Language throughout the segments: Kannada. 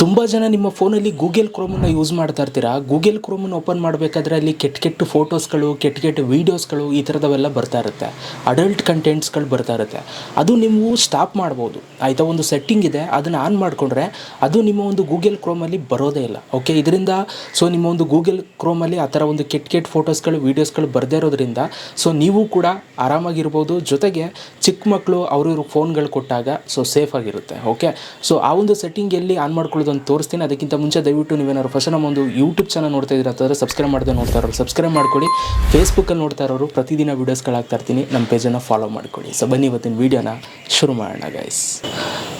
ತುಂಬ ಜನ ನಿಮ್ಮ ಫೋನಲ್ಲಿ ಗೂಗಲ್ ಕ್ರೋಮನ್ನು ಯೂಸ್ ಮಾಡ್ತಾ ಇರ್ತೀರಾ? ಗೂಗಲ್ ಕ್ರೋಮನ್ನು ಓಪನ್ ಮಾಡಬೇಕಾದ್ರೆ ಅಲ್ಲಿ ಕೆಟ್ಟ ಕೆಟ್ಟ ಫೋಟೋಸ್ಗಳು, ಕೆಟ್ಟ ಕೆಟ್ಟ ವೀಡಿಯೋಸ್ಗಳು ಈ ಥರದವೆಲ್ಲ ಬರ್ತಾ ಇರುತ್ತೆ. ಅಡಲ್ಟ್ ಕಂಟೆಂಟ್ಸ್ಗಳು ಬರ್ತಾ ಇರುತ್ತೆ. ಅದು ನೀವು ಸ್ಟಾಪ್ ಮಾಡ್ಬೋದು. ಆಯಿತಾ? ಒಂದು ಸೆಟ್ಟಿಂಗ್ ಇದೆ, ಅದನ್ನು ಆನ್ ಮಾಡಿಕೊಂಡ್ರೆ ಅದು ನಿಮ್ಮ ಒಂದು ಗೂಗಲ್ ಕ್ರೋಮಲ್ಲಿ ಬರೋದೇ ಇಲ್ಲ. ಓಕೆ? ಇದರಿಂದ ಸೊ ನಿಮ್ಮ ಒಂದು ಗೂಗಲ್ ಕ್ರೋಮಲ್ಲಿ ಆ ಥರ ಒಂದು ಕೆಟ್ಟ ಕೆಟ್ಟ ಫೋಟೋಸ್ಗಳು, ವೀಡಿಯೋಸ್ಗಳು ಬರದೇ ಇರೋದ್ರಿಂದ ಸೊ ನೀವು ಕೂಡ ಆರಾಮಾಗಿರ್ಬೋದು. ಜೊತೆಗೆ ಚಿಕ್ಕ ಮಕ್ಕಳು ಅವ್ರಿವ್ರ ಫೋನ್ಗಳು ಕೊಟ್ಟಾಗ ಸೊ ಸೇಫ್ ಆಗಿರುತ್ತೆ ಓಕೆ? ಸೊ ಆ ಒಂದು ಸೆಟ್ಟಿಂಗ್ ಎಲ್ಲಿ ಆನ್ ಮಾಡ್ಕೊಳ್ಳೋದು ಅಂತ ತೋರಿಸ್ತೀನಿ. ಅದಕ್ಕಿಂತ ಮುಂಚೆ ದಯವಿಟ್ಟು ನೀವೇನಾದ್ರು ಫಸ್ಟ್ ನಮ್ಮ ಒಂದು ಯೂಟ್ಯೂಬ್ ಚಾನಲ್ ನೋಡ್ತಾ ಇದ್ದೀರಾ ಅಂತಂದರೆ ಸಬ್ಸ್ಕ್ರೈಬ್ ಮಾಡದೆ ನೋಡ್ತಾ ಇರೋರು ಸಬ್ಸ್ಕ್ರೈಬ್ ಮಾಡ್ಕೊಳ್ಳಿ ಫೇಸ್ಬುಕ್ಕಲ್ಲಿ ನೋಡ್ತಾ ಇರೋರು ಪ್ರತಿದಿನ ವೀಡಿಯೋಸ್ಗಳಾಗ್ತಾ ಇರ್ತೀನಿ. ನಮ್ಮ ಪೇಜನ್ನು ಫಾಲೋ ಮಾಡ್ಕೊಳ್ಳಿ ಸೊ ಬನ್ನಿ ಇವತ್ತಿನ ವೀಡಿಯೋನ ಶುರು ಮಾಡೋಣ ಗೈಸ್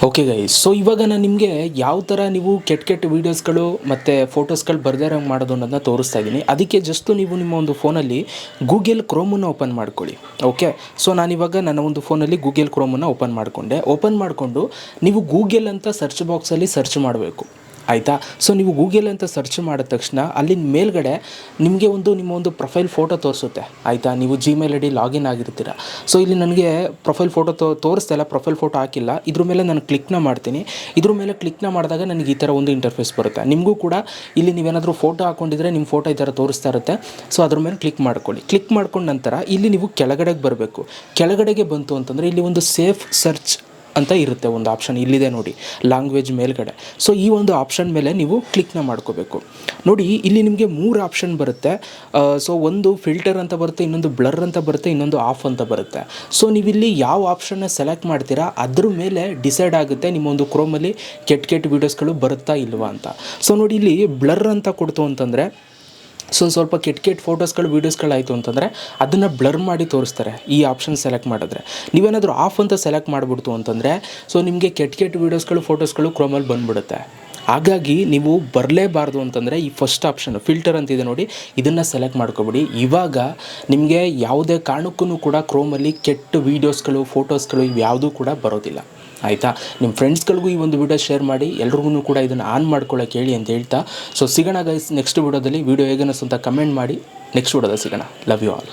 ಓಕೆ ಗೈಸ್ ಸೊ ಇವಾಗ ನಾನು ನಿಮಗೆ ಯಾವ ಥರ ನೀವು ಕೆಟ್ಟ ಕೆಟ್ಟ ವೀಡಿಯೋಸ್ಗಳು ಮತ್ತು ಫೋಟೋಸ್ಗಳು ಬರ್ದೇ ಇರೋಂಗೆ ಮಾಡೋದು ಅನ್ನೋದನ್ನ ತೋರಿಸ್ತಾ ಇದ್ದೀನಿ. ಅದಕ್ಕೆ ಜಸ್ಟ್ ನೀವು ನಿಮ್ಮ ಒಂದು ಫೋನಲ್ಲಿ ಗೂಗಲ್ ಕ್ರೋಮನ್ನು ಓಪನ್ ಮಾಡ್ಕೊಳ್ಳಿ ಓಕೆ ಸೊ ನಾನಿವಾಗ ನನ್ನ ಒಂದು ಫೋನಲ್ಲಿ ಗೂಗಲ್ ಕ್ರೋಮನ್ನು ಓಪನ್ ಮಾಡಿಕೊಂಡೆ. ಓಪನ್ ಮಾಡಿಕೊಂಡು ನೀವು ಗೂಗಲ್ ಅಂತ ಸರ್ಚ್ ಬಾಕ್ಸಲ್ಲಿ ಸರ್ಚ್ ಮಾಡಬೇಕು. ಆಯಿತಾ? ಸೊ ನೀವು ಗೂಗಲ್ ಅಂತ ಸರ್ಚ್ ಮಾಡಿದ ತಕ್ಷಣ ಅಲ್ಲಿನ ಮೇಲ್ಗಡೆ ನಿಮಗೆ ಒಂದು, ನಿಮ್ಮ ಒಂದು ಪ್ರೊಫೈಲ್ ಫೋಟೋ ತೋರಿಸುತ್ತೆ. ಆಯಿತಾ? ನೀವು ಜಿಮೇಲ್ ಐ ಡಿ ಲಾಗಿನ್ ಆಗಿರ್ತೀರ. ಸೊ ಇಲ್ಲಿ ನನಗೆ ಪ್ರೊಫೈಲ್ ಫೋಟೋ ತೋ ತೋರಿಸ್ತಾ ಇಲ್ಲ ಪ್ರೊಫೈಲ್ ಫೋಟೋ ಹಾಕಿಲ್ಲ. ಇದ್ರ ಮೇಲೆ ನಾನು ಕ್ಲಿಕ್ನ ಮಾಡ್ತೀನಿ. ಇದ್ರ ಮೇಲೆ ಕ್ಲಿಕ್ನ ಮಾಡಿದಾಗ ನನಗೆ ಈ ಥರ ಒಂದು ಇಂಟರ್ಫೇಸ್ ಬರುತ್ತೆ. ನಿಮಗೂ ಕೂಡ ಇಲ್ಲಿ ನೀವೇನಾದರೂ ಫೋಟೋ ಹಾಕೊಂಡಿದ್ರೆ ನಿಮ್ಮ ಫೋಟೋ ಈ ಥರ ತೋರಿಸ್ತಾ ಇರುತ್ತೆ. ಸೊ ಅದ್ರ ಮೇಲೆ ಕ್ಲಿಕ್ ಮಾಡ್ಕೊಳ್ಳಿ. ಕ್ಲಿಕ್ ಮಾಡ್ಕೊಂಡ ನಂತರ ಇಲ್ಲಿ ನೀವು ಕೆಳಗಡೆಗೆ ಬರಬೇಕು. ಕೆಳಗಡೆಗೆ ಬಂತು ಅಂತಂದರೆ ಇಲ್ಲಿ ಒಂದು ಸೇಫ್ ಸರ್ಚ್ ಅಂತ ಇರುತ್ತೆ ಒಂದು ಆಪ್ಷನ್ ಇಲ್ಲಿದೆ ನೋಡಿ ಲ್ಯಾಂಗ್ವೇಜ್ ಮೇಲ್ಗಡೆ. ಸೊ ಈ ಒಂದು ಆಪ್ಷನ್ ಮೇಲೆ ನೀವು ಕ್ಲಿಕ್ನ ಮಾಡ್ಕೋಬೇಕು. ನೋಡಿ, ಇಲ್ಲಿ ನಿಮಗೆ ಮೂರು ಆಪ್ಷನ್ ಬರುತ್ತೆ. ಸೊ ಒಂದು ಫಿಲ್ಟರ್ ಅಂತ ಬರುತ್ತೆ, ಇನ್ನೊಂದು ಬ್ಲರ್ ಅಂತ ಬರುತ್ತೆ, ಇನ್ನೊಂದು ಆಫ್ ಅಂತ ಬರುತ್ತೆ. ಸೊ ನೀವಿಲ್ಲಿ ಯಾವ ಆಪ್ಷನ್ನ ಸೆಲೆಕ್ಟ್ ಮಾಡ್ತೀರಾ, ಅದ್ರ ಮೇಲೆ ಡಿಸೈಡ್ ಆಗುತ್ತೆ ನಿಮ್ಮ ಒಂದು ಕ್ರೋಮಲ್ಲಿ ಕೆಟ್ಟ ಕೆಟ್ಟ ವೀಡಿಯೋಸ್ಗಳು ಬರುತ್ತಾ ಇಲ್ವಾ ಅಂತ. ಸೊ ನೋಡಿ, ಇಲ್ಲಿ ಬ್ಲರ್ ಅಂತ ಕೊಡ್ತು ಅಂತಂದರೆ ಸೊ ಸ್ವಲ್ಪ ಕೆಟ್ಟ ಕೆಟ್ಟ ಫೋಟೋಸ್ಗಳು ವೀಡಿಯೋಸ್ಗಳಾಯಿತು ಅಂತಂದರೆ ಅದನ್ನು ಬ್ಲರ್ ಮಾಡಿ ತೋರಿಸ್ತಾರೆ ಈ ಆಪ್ಷನ್ ಸೆಲೆಕ್ಟ್ ಮಾಡಿದ್ರೆ. ನೀವೇನಾದರೂ ಆಫ್ ಅಂತ ಸೆಲೆಕ್ಟ್ ಮಾಡಿಬಿಡ್ತು ಅಂತಂದರೆ ಸೊ ನಿಮಗೆ ಕೆಟ್ಟ ಕೆಟ್ಟ ವೀಡಿಯೋಸ್ಗಳು, ಫೋಟೋಸ್ಗಳು ಕ್ರೋಮಲ್ಲಿ ಬಂದ್ಬಿಡುತ್ತೆ. ಹಾಗಾಗಿ ನೀವು ಬರಲೇಬಾರ್ದು ಅಂತಂದರೆ ಈ ಫಸ್ಟ್ ಆಪ್ಷನ್ ಫಿಲ್ಟರ್ ಅಂತಿದೆ ನೋಡಿ, ಇದನ್ನು ಸೆಲೆಕ್ಟ್ ಮಾಡ್ಕೊಬಿಡಿ. ಇವಾಗ ನಿಮಗೆ ಯಾವುದೇ ಕಾರಣಕ್ಕೂ ಕೂಡ ಕ್ರೋಮಲ್ಲಿ ಕೆಟ್ಟ ವೀಡಿಯೋಸ್ಗಳು, ಫೋಟೋಸ್ಗಳು ಇವು ಯಾವುದೂ ಕೂಡ ಬರೋದಿಲ್ಲ. ಆಯಿತಾ? ನಿಮ್ಮ ಫ್ರೆಂಡ್ಸ್ಗಳಿಗೂ ಈ ಒಂದು ವಿಡಿಯೋ ಶೇರ್ ಮಾಡಿ, ಎಲ್ರಿಗೂ ಕೂಡ ಇದನ್ನು ಆನ್ ಮಾಡ್ಕೊಳ್ಳೋಕೆ ಹೇಳಿ ಅಂತ ಹೇಳ್ತಾ. ಸೊ ಸಿಗೋಣ ಗೈಸ್ ನೆಕ್ಸ್ಟ್ ವಿಡಿಯೋದಲ್ಲಿ ವಿಡಿಯೋ ಹೇಗೆ ಅಂತ ಕಮೆಂಟ್ ಮಾಡಿ. ನೆಕ್ಸ್ಟ್ ವಿಡಿಯೋದಲ್ಲಿ ಸಿಗೋಣ. Love you all